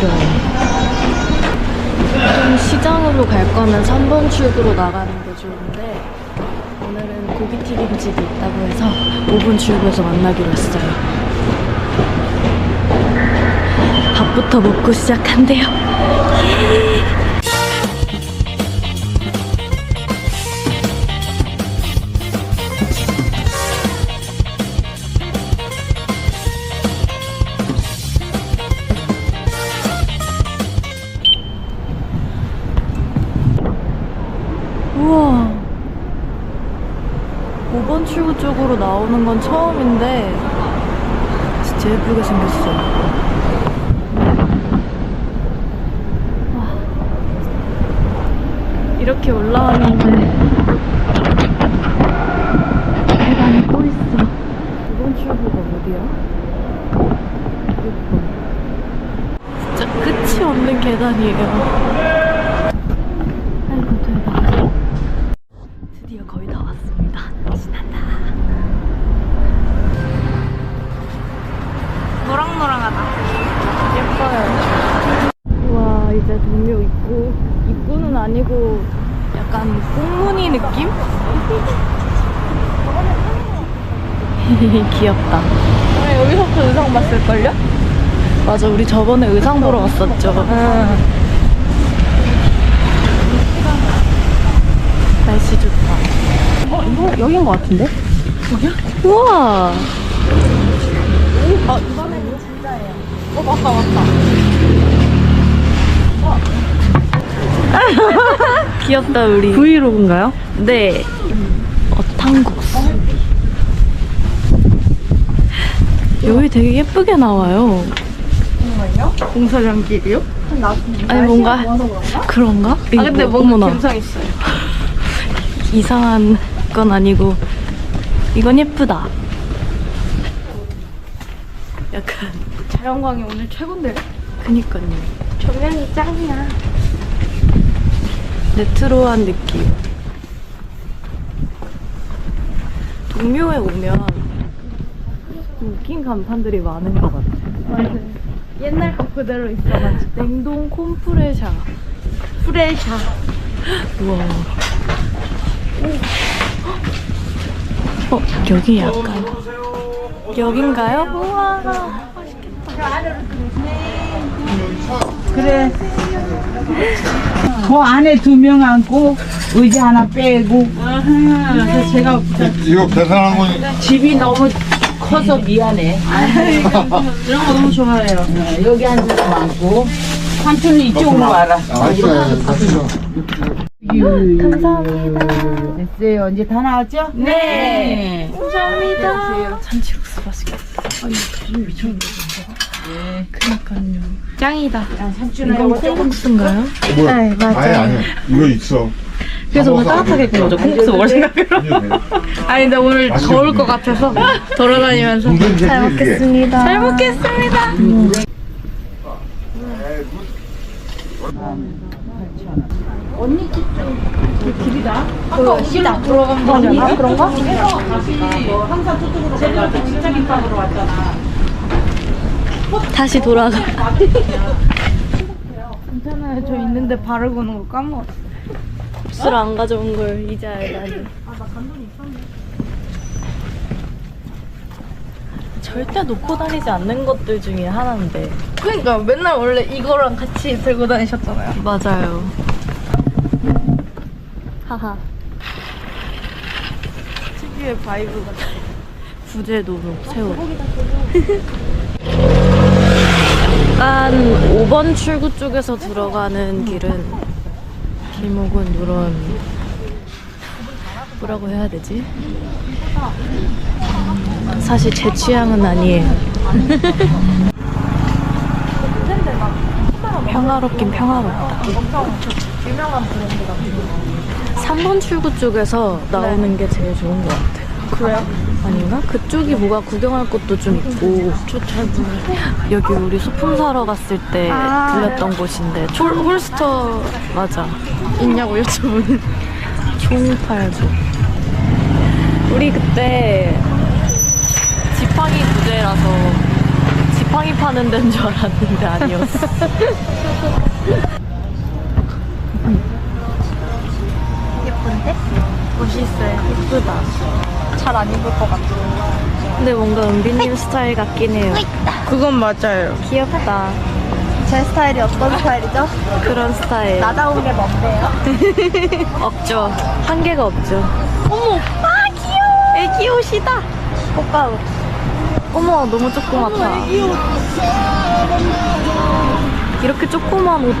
좀 시장으로 갈 거면 3번 출구로 나가는 게 좋은데 오늘은 고기 튀김집이 있다고 해서 5번 출구에서 만나기로 했어요. 밥부터 먹고 시작한대요. 5번 출구 쪽으로 나오는 건 처음인데 진짜 예쁘게 생겼어. 와. 이렇게 올라왔는데 계단이 또 있어. 5번 출구가 어디야? 예뻐. 진짜 끝이 없는 계단이에요. 입구 입구는 아니고 약간 꽁무니 느낌? 귀엽다. 아, 여기서부터 의상 봤을걸요? 맞아 우리 저번에 의상 보러 왔었죠. 날씨 좋다. 어, 이거 여긴 것 같은데? 우와. 어, 이번에는 진짜예요. 어, 맞다, 맞다. 귀엽다 우리. 브이로그인가요? 네. 어탕국수. 여기 되게 예쁘게 나와요. 정말요? 공사장길이요? 아니 뭔가 그런가? 아, 근데 이거, 뭔가 어머나. 감성 있어요. 이상한 건 아니고 이건 예쁘다. 약간 자연광이 오늘 최고인데. 그니까요. 조명이 짱이야. 레트로한 느낌. 동묘에 오면 웃긴 간판들이 많은 것 같아. 맞아요. 옛날 거 그대로 있어가지고. 냉동 콤프레샤. 프레샤. 우와. 어, 여기 약간. 여긴가요? 우와. 그래. 그 안에 두 명 앉고 의자 하나 빼고. 그래서 제가 이거 계산한 건 집이 너무 커서 미안해. 이런 거 너무 좋아해요. 어, 여기 앉아서 앉고. 삼촌은 이쪽으로 와라. 아, 있어요. 감사합니다. 됐어요. 이제 다 나왔죠? 네. 감사합니다. 잔치국수 맛있겠다. 아니, 미쳤 네. 그니까요. 짱이다. 삼촌은 이건 콩국수인가요? 뭐야? 네, 맞아요. 아예 아니야. 이거 있어. 그래서 오늘 따뜻하게 구운 거죠. 콩국수 먹을 생각으로. 아니, 근데 오늘 더울 것. 같아서 돌아다니면서. 잘 먹겠습니다. 잘 먹겠습니다. 아까 어디다 들어간 거잖아. 그런가? 다시 돌아가. 괜찮아요. 저 있는데 바르고 오는 거 까먹었어. 국수를 안 가져온 걸 이제 알다니. 절대 놓고 다니지 않는 것들 중에 하나인데. 그러니까 맨날 원래 이거랑 같이 들고 다니셨잖아요. 맞아요. 하하. 특유의 바이브가. 부제도로 새우. 약간 5번 출구 쪽에서 들어가는 길은 길목은 이런 뭐라고 해야 되지? 사실 제 취향은 아니에요. 평화롭긴 평화롭다. 유명한 브랜드 같은 거. 3번 출구 쪽에서 나오는 게 제일 좋은 것 같아요. 그래요? 아닌가? 그쪽이 뭐가 구경할 것도 좀 있고 저잘 몰라요. 여기 우리 소품 사러 갔을 때 아. 들렸던 곳인데 홀, 총 홀스터 맞아 있냐고 여쭤보는. 총 팔고 우리 그때 지팡이 부재라서 지팡이 지팡이 파는 데인 줄 알았는데 아니었어. 멋있어요. 예쁘다. 잘 안 입을 것 같아. 근데 뭔가 은비님 스타일 같긴 해요. 그건 맞아요. 귀엽다. 제 스타일이 어떤 스타일이죠? 그런 스타일. 나다운 게 뭔데요? 없죠. 한계가 없죠. 어머! 아, 귀여워! 애기 옷이다! 꽃가루. 어머, 너무 조그맣다. 애기 옷. 이렇게 조그만 옷.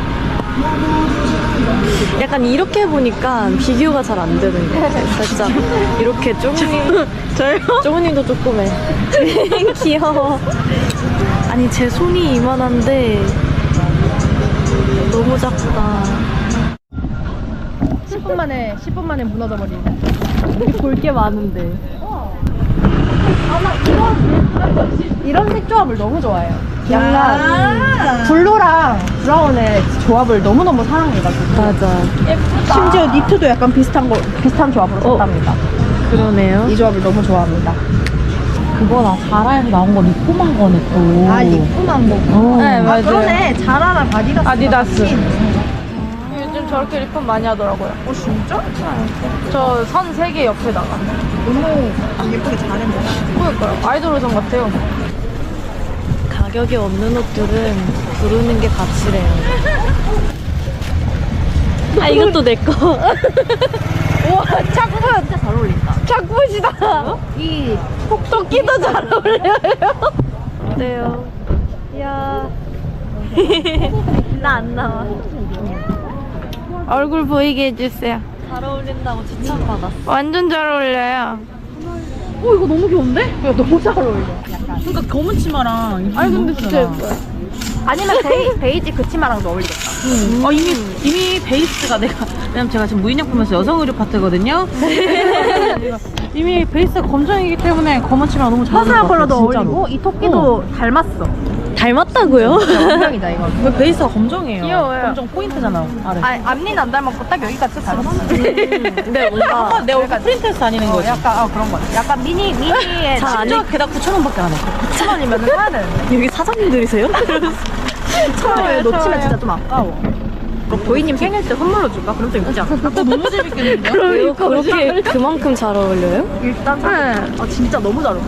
약간 이렇게 보니까 비교가 잘 안 되는 것 같아요. 살짝. 이렇게 쪼무님. 저요? 쪼무님도 조그매. 귀여워. 아니, 제 손이 이만한데. 너무 작다. 10분 만에 10분 만에 무너져 버리네. 볼게 많은데. 이런 색 조합을 너무 좋아해요. 약간 블루랑 브라운의 조합을 너무너무 사랑해가지고 맞아. 심지어 니트도 약간 비슷한 거 비슷한 조합으로 어. 샀답니다. 그러네요. 이 조합을 너무 좋아합니다. 그거 나 자라에서 나온 거 리포만 거네 또. 아 리프만 거. 어. 네 아, 맞아요. 그러네. 자라랑 아디다스. 아디다스. 요즘 저렇게 리폼 많이 하더라고요. 어 진짜? 저 선 세 개 옆에다가. 너무 예쁘게 잘했네. 그러니까요. 아이돌 의상 같아요. 가격이 없는 옷들은 부르는 게 값이래요. 아, 이것도 내 거. 우와 착붙. 진짜 잘 어울린다. 착붙이다. 이 토끼도 잘 어울려요. 어때요? 이야. 나 안 나와. 얼굴 보이게 해주세요. 잘 어울린다고 칭찬받았어. 완전 잘 어울려요. 오 이거 너무 귀여운데? 이거 너무 잘 어울려. 그러니까 검은 치마랑 아니 근데 진짜 예뻐요. 아니면 베이, 베이지 그 치마랑도 어울리겠다. 어 이미 이미 베이스가 내가 왜냐면 제가 지금 무인양품에서 여성 의류 파트거든요. 이미 베이스가 검정이기 때문에 검은 치마 너무 잘 어울릴 것 같아요, 컬러도 진짜로. 어울리고 이 토끼도 닮았어. 닮았다고요? 분명이다 이거. 왜 베이스가 검정이에요? 귀여워요. 검정 포인트잖아. 아래. 아, 앞니는 안 닮았고 딱 여기까지 닮았어. 근데 뭔가 내 얼굴 프린트에서 다니는 어, 거지. 약간 어, 그런 거. 약간 미니 미니의 잘 안, 심지어 게다가 9,000원밖에 안 해. 9천 원이면 사야 되는데. 여기 사장님들이세요? 처음에 놓치면 진짜 좀 아까워. 그럼 도희님 생일 때 선물로 줄까? 그럼 좀 있지 않을까? 너무 재밌겠는데? 왜요? 그렇게 그만큼 잘 어울려요? 일단 사. 아 진짜 너무 잘 어울려.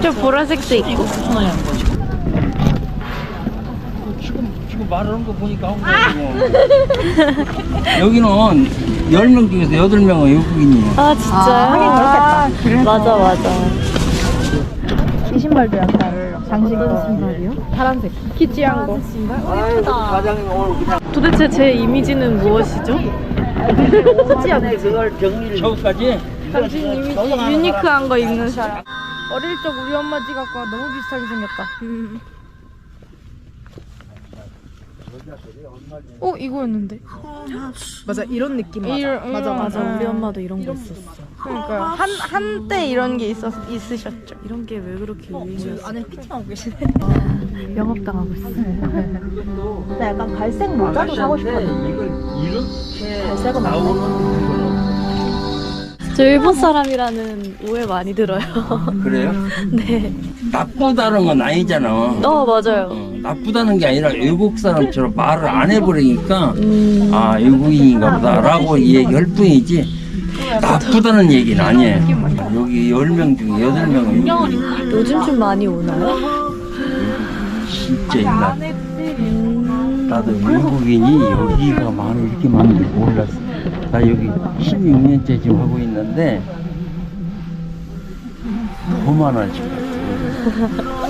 저 보라색도 있고. 이거 9,000원이 하는 거지. 지금 지금 말하는 거 보니까 한국이고 여기는 10명 중에서 8명은 외국인이에요 아, 진짜요? 하긴 그렇겠다. 맞아, 맞아. 이 신발도 약간 장식으로 신발이요? 파란색. 키치한 거. 사장님 오늘 그냥 도대체 제 이미지는 무엇이죠? 그걸 정리를 저까지 당신 이미지 유니크한 거 입는 사람. 어릴 적 우리 엄마 지갑과 너무 비슷하게 생겼다. 어 이거였는데. 맞아 이런 느낌 이런- 맞아 이런- 맞아, 음. 우리 엄마도 이런 거 있었어. 그러니까요. 한 한때 이런 게 있었 있으셨죠. 이런 게 왜 그렇게 유행이었어? 안에 피팅하고 계시네. 영업당하고 있어. 나 약간 갈색 모자도 사고 싶었는데. 이걸 이렇게 갈색은 나오는 저 일본 사람이라는 오해 많이 들어요. 그래요? 네. 나쁘다는 건 아니잖아 어, 맞아요. 어, 나쁘다는 게 아니라 외국 사람처럼 말을 안 해버리니까 음, 아 외국인인가 보다 라고 얘기할 뿐이지 나쁘다는 얘기는 아니에요 여기 10명 중에 8명은 요즘 좀 많이 오나요? 진짜 있나 음, 나도 외국인이 여기가 많이 이렇게 많은지 몰랐어. 나 여기 16년째 지금 하고 있는데 더 많아 지금.